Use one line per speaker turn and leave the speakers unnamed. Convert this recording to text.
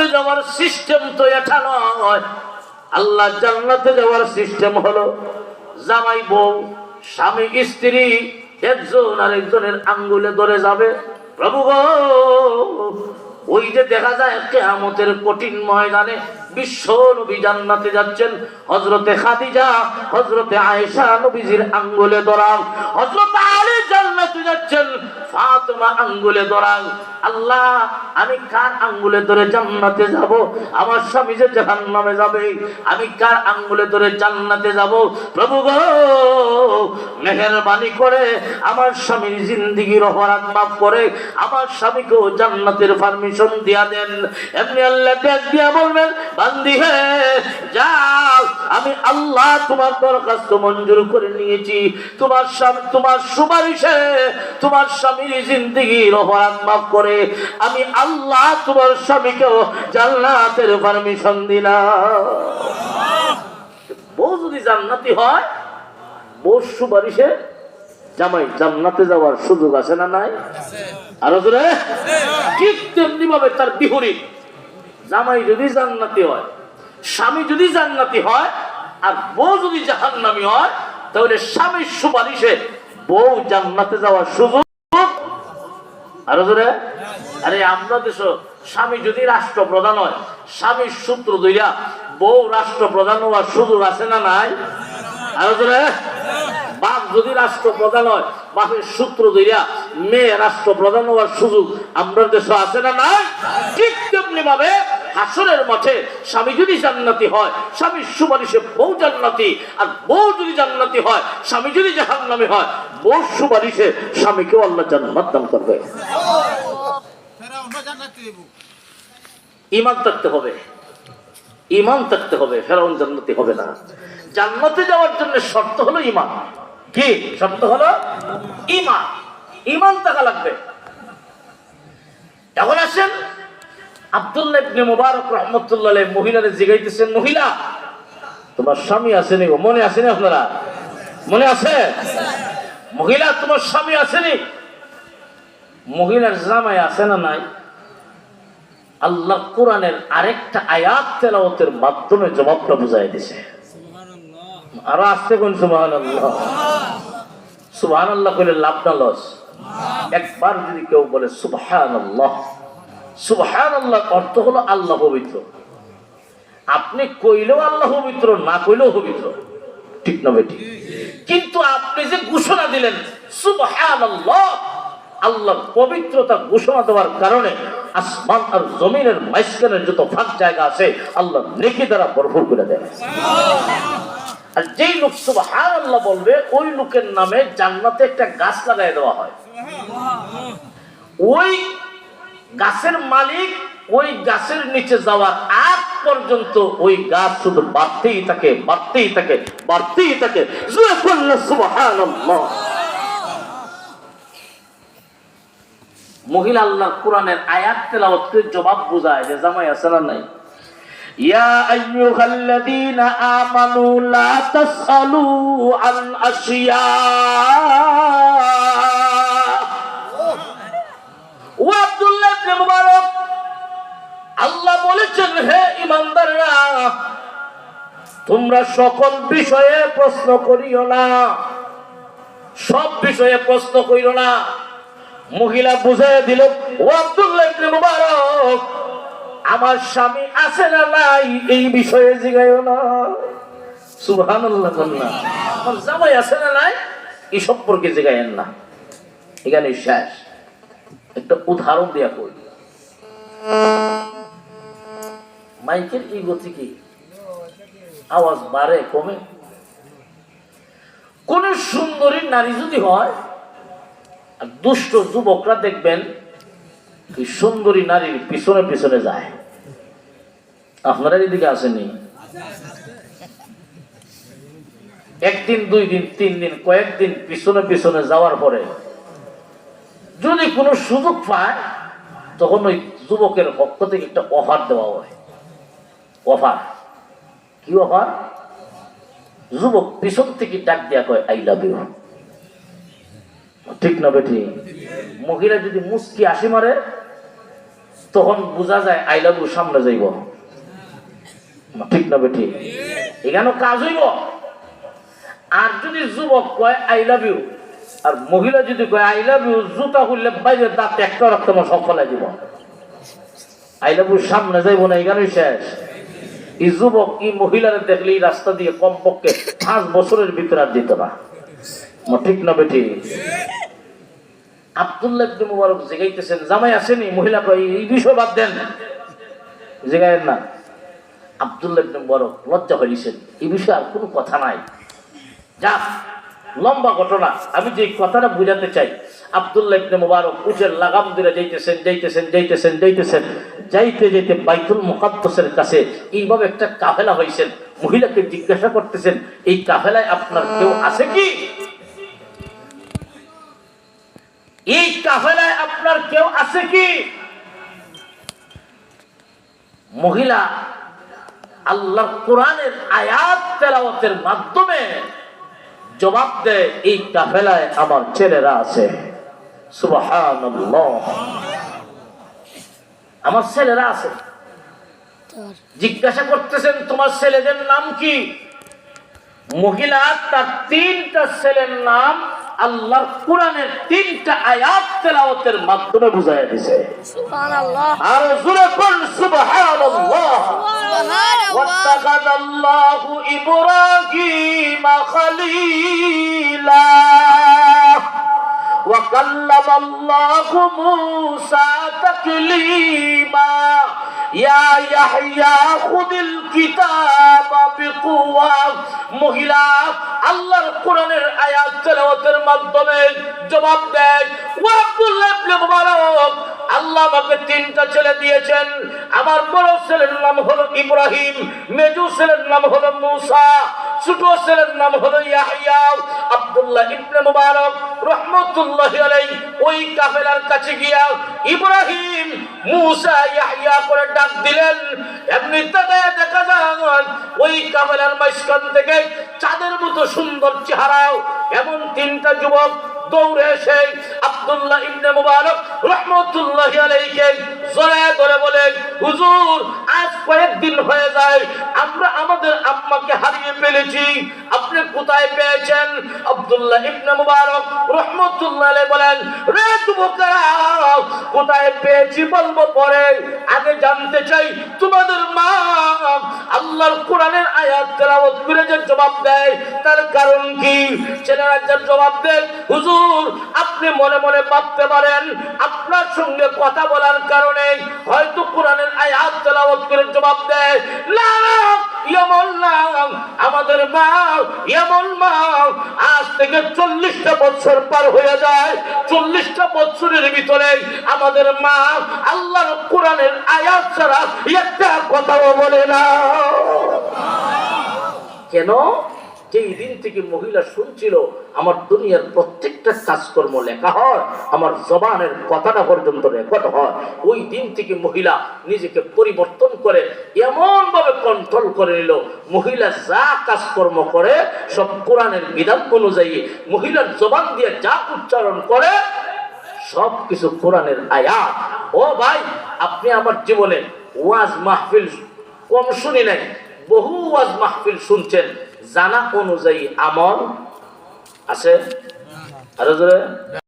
জান্নাতে যাওয়ার সিস্টেম তো এটা নয়। আল্লাহ জান্নাতে যাওয়ার সিস্টেম হলো জামাই বউ, স্বামী, স্ত্রী, একজন আর একজনের আঙ্গুলে ধরে যাবে। প্রভু গো, ওই যে দেখা যায় কেয়ামতের কঠিন ময়দানে বিশ্ব নবী জান্নাতে যাচ্ছেন। হজরতে খাদিজা হজরতে আয়েশা নবীজির আঙ্গুলে ধরাও হজরত আলী জান্নাতে যাচ্ছেন। ফাতেমা আঙ্গুলে ধরাও আল্লাহ, আমি কার আঙ্গুলে ধরে জান্নাতে যাব? আমার স্বামী যে জাহান্নামে যাবে, আমি কার আঙ্গুলে ধরে জান্নাতে যাব? প্রভু গো, মেহেরবানি করে আমার স্বামীর জিন্দিগির অপরাধ মাফ করে, আমার স্বামীকেও জান্নাতের পারমিশন দিয়া দেন। এমনি আল্লাহ দেখ দিয়া বলবেন, বান্দি হে যাও আমি আল্লাহ তোমার দরখাস্ত মঞ্জুর করে নিয়েছি। তোমার স্বামী, তোমার সুপারিশে তোমার স্বামীর জিন্দিগির অপরাধ মাফ করে। আমি আল্লাহ তোমার স্বামীকেও জান্নাতের পারমিশন দিলাম। বউ যদি জান্নাতি হয়, বউ সুপারিশে জামাই জান্নাতে যাওয়ার সুযোগ আছে না নাই? আরও জোরে? ঠিক তেমনি ভাবে তার বিহরী জামাই যদি জান্নাতি হয়, স্বামী যদি জান্নাতি হয় আর বউ যদি জাহান্নামী হয়, তাহলে স্বামীর সুপারিশে বউ জান্নাতে যাওয়ার সুযোগ। আরও জোরে? আরে আমরা দেশ স্বামী যদি রাষ্ট্রপ্রধান হয়, স্বামীর সূত্র দইরা বউ রাষ্ট্রপ্রধান হওয়ার সুযোগ আছে না নাই? আরও জোরে? বাপ যদি রাষ্ট্রপ্রধান হয়, বাপের সূত্র দইরা মেয়ে রাষ্ট্রপ্রধান হওয়ার সুযোগ আমরা দেশে আছে না নাই? ঠিক তেমনি ভাবে হাসরের মাঠে স্বামী যদি জান্নাতি হয়, স্বামীর সুপারিশে বউ জান্নাতি আর বউ যদি জান্নাতি হয়, স্বামী যদি জাহান্নামী হয় বউ সুপারিশে স্বামীকেও আল্লাহ জান্নাত দান করবে। ইমান থাকতে হবে। ইমান থাকতে হবে, ফেরাউন জান্নাতি হবে না। জান্নাতে যাওয়ার জন্য শর্ত হলো ইমান কি? শর্ত হলো ইমান ইমান থাকা লাগবে। এখন আসেন আব্দুল্লাহ ইবনে মুবারক রহমতুল্লাহ মহিলারে জিগাইতেছেন মহিলা তোমার স্বামী আসেনি গো মনে আসেনি আপনারা? মনে আছে? মহিলা তোমার স্বামী আসেনি? মহিলার জামাই আছে না নাই? আল্লাহ কোরআনের আরেকটা আয়াত তেলাওয়াতের মাধ্যমে জবাবটা বুঝাই দিছে। আরও আসতে কোন সুবহান আল্লাহ সুবহান আল্লাহ কইলে লাভ না লস। একবার যদি কেউ বলে সুবহান আল্লাহ সুবহান আল্লাহ অর্থ হলো আল্লাহ পবিত্র। আপনি কইলেও আল্লাহ পবিত্র না কইলেও পবিত্র। ঠিক না বেটি কিন্তু আপনি যে ঘোষণা দিলেন সুবহান আল্লাহ আল্লাহ পবিত্রতা ঘোষণা দেওয়ার কারণে আসমান আর জমিনের মাইস্কানের যত ফাঁক জায়গা আছে আল্লাহ নেকি দ্বারা ভরপুর করে দেয় আর যেই লোক সুবহান আল্লাহ বলবে ওই লোকের নামে জান্নাতে একটা গাছ লাগাই দেওয়া হয়। ওই গাছের মালিক ওই গাছের নিচে যাওয়ার আগ পর্যন্ত ওই গাছ শুধু বাড়তেই থাকে বাড়তেই থাকে বাড়তেই থাকে। মহিলা আল্লাহ কোরআনের আয়াত তেলাওয়াতকে জবাব বোঝায় যে, জামাই, আছে না নাই? ইয়া আইয়ুহাল্লাযীনা আমানু লা তাসআলু আন আশিয়া। বলেছেন, হে ইমানদাররা, তোমরা সকল বিষয়ে প্রশ্ন করিও না। সব বিষয়ে প্রশ্ন করিও না। মহিলা বুঝাই দিল, ও আব্দুল্লাহ মুবারক, আমার স্বামী আছে না নাই, এই বিষয়ে জিগাইও না। সুবহানাল্লাহ আমার জামাই আছে না নাই এই সম্পর্কে জিগাইয়েন না। এখানে শেষ। একটা উদাহরণ দেয়া কই। মাইকের এই গতি কি আওয়াজ বাড়ে, কমে। কোন সুন্দরী নারী যদি হয়, আর দুষ্ট যুবকরা দেখবেন সুন্দরী নারীর পিছনে পিছনে যায়। আপনারা এদিকে আসেনি একদিন, দুই দিন, তিন দিন, কয়েকদিন পিছনে পিছনে যাওয়ার পরে যদি কোনো সুযোগ পায়, তখন ওই যুবকের পক্ষ থেকে একটা অফার দেওয়া হয়। অফার কি অফার যুবক পিছন থেকে ডাক দেয়া কয় আই লাভ ইউ ঠিক না বেটি? মহিলা যদি মুস্কি আসি মারে, তখন বোঝা যায় আই লাভ ইউ সামনে যাইব। ঠিক না বেটি? এখানে কাজ হইব। আর যদি যুবক কয় আই লাভ ইউ আর মহিলা যদি কয় আই লাভ ইউ জুতা খুললে বাইরে দাঁত একটা রক্ত সব ফেলাই দিব। আই লাভ ইউ সামনে যাইব না, এখানেই শেষ। এই যুবক, এই মহিলারা দেখলে এই রাস্তা দিয়ে কমপক্ষে পাঁচ বছরের ভিতরে আর দিত না ঠিক না বেটি আব্দুল্লাহ ইবনে মুবারক জিগাইতেছেন, জামাই আসেনি, মহিলা কয়, এই বিষয় বাদ দেন। জিগায়েন না। আব্দুল্লাহ ইবনে মুবারক লজ্জা হইছেন, এই বিষয়ে আর কোনো কথা নাই। যা লম্বা ঘটনা, আমি যে কথাটা বুঝাতে চাই, আব্দুল্লাহ ইবনে মুবারক উঠের লাগাম ধরে যাইতেছেন যাইতেছেন যাইতেছেন যাইতেছেন। যাইতে যাইতে বাইতুল মুকাদ্দাসের কাছে এইভাবে একটা কাফেলা হয়েছেন মহিলাকে জিজ্ঞাসা করতেছেন, এই কাফেলায় আপনার কেউ আছে কি? এই কাফেলায় আপনার কেউ আছে কি? মহিলা আল্লাহ কোরআনের আয়াত তেলাওয়াতের মাধ্যমে জবাব দেয়, এই কাফেলায় আমার ছেলেরা আছে। সুবহানাল্লাহ। আমার ছেলেরা আছে। জিজ্ঞাসা করতেছেন তোমার ছেলেদের নাম কি? মহিলা তার তিনটা ছেলের নাম আল্লাহর কোরআনের তিনটা আয়াত তেলাওয়াতের মাধ্যমে বুঝাইয়া দিছে। আর জুরে কোন সুবহানাল্লাহ। ওয়াত্তাখাযাল্লাহু ইব্রাহিম খলীলা। وكلم الله موسى تكليما يا يحيى خذ الكتاب بقوة মহিলা আল্লাহর কোরআনের আয়াত তেলাওয়াতের মাধ্যমে জবাব দেয় ও আব্দুল্লাহ ইবনে মুবারক আল্লাহ আমাকে তিনটা ছেলে দিয়েছেন আমার বড় ছেলের নাম হলো ইব্রাহিম মেজু ছেলের নাম হলো মুসা ছোট ছেলের নাম হলো ইয়াহিয়া আব্দুল্লাহ ইবনে মুবারক আলাইহি। ওই কাফেলার কাছে গিয়া ইব্রাহিম মুসা ইয়াহিয়া করে ডাক দিলেন, এমনি দেখা ওই কাফেলার মাঝখান থেকে চাঁদের মতো সুন্দর চেহারাও এমন তিনটা যুবক দৌড়ে এসে আব্দুল্লাহ ইবনে মুবারক রহমতুল্লাহ আলাইহিকে জোরে ধরে বলেন হুজুর কয়েকদিন হয়ে যায় আমরা আমাদের আম্মাকে হারিয়ে ফেলেছি। আপনি কোথায় পেয়েছেন? আব্দুল্লাহ ইবনে মুবারক রহমতুল্লাহ বলেন, রে যুবকেরা, কোথায় পেয়েছি বলব পরে? আগে জানতে চাই, তোমাদের মা আল্লাহর কোরআনের আয়াত তেলাওয়াত করে যে জবাব দেয়, তার কারণ কি? ছেলেরা যে জবাব দেয়, হুজুর, আপনি মনে মনে ভাবতে পারেন, আপনার সঙ্গে কথা বলার কারণে হয়তো কোরআনের আয়াত তেলাওয়াত করে জবাব দেয়। না আমাদের মা এমন মা আজ থেকে চল্লিশটা বছর পার হয়ে যায়, চল্লিশটা বছরের ভিতরে আমাদের মা আল্লাহ কোরআনের আয়াত ছাড়া একটা কথাও বলে না। কেন? যেই দিন থেকে মহিলা শুনছিল, আমার দুনিয়ার প্রত্যেকটা কাজকর্ম লেখা হয়, আমার জবানের কথাটা পর্যন্ত রেকর্ড হয়। ওই দিন থেকে মহিলা নিজেকে পরিবর্তন করে এমন ভাবে কন্ট্রোল করে নিল, মহিলা যা কাজকর্ম করে, সব কোরআনের বিধান অনুযায়ী মহিলার জবান দিয়ে যা উচ্চারণ করে সব কিছু কোরআনের আয়াত। ও ভাই, আপনি আমার জীবনে ওয়াজ মাহফিল কম শুনি নাই, বহু ওয়াজ মাহফিল শুনছেন। জানা অনুযায়ী আমল আছে? আরও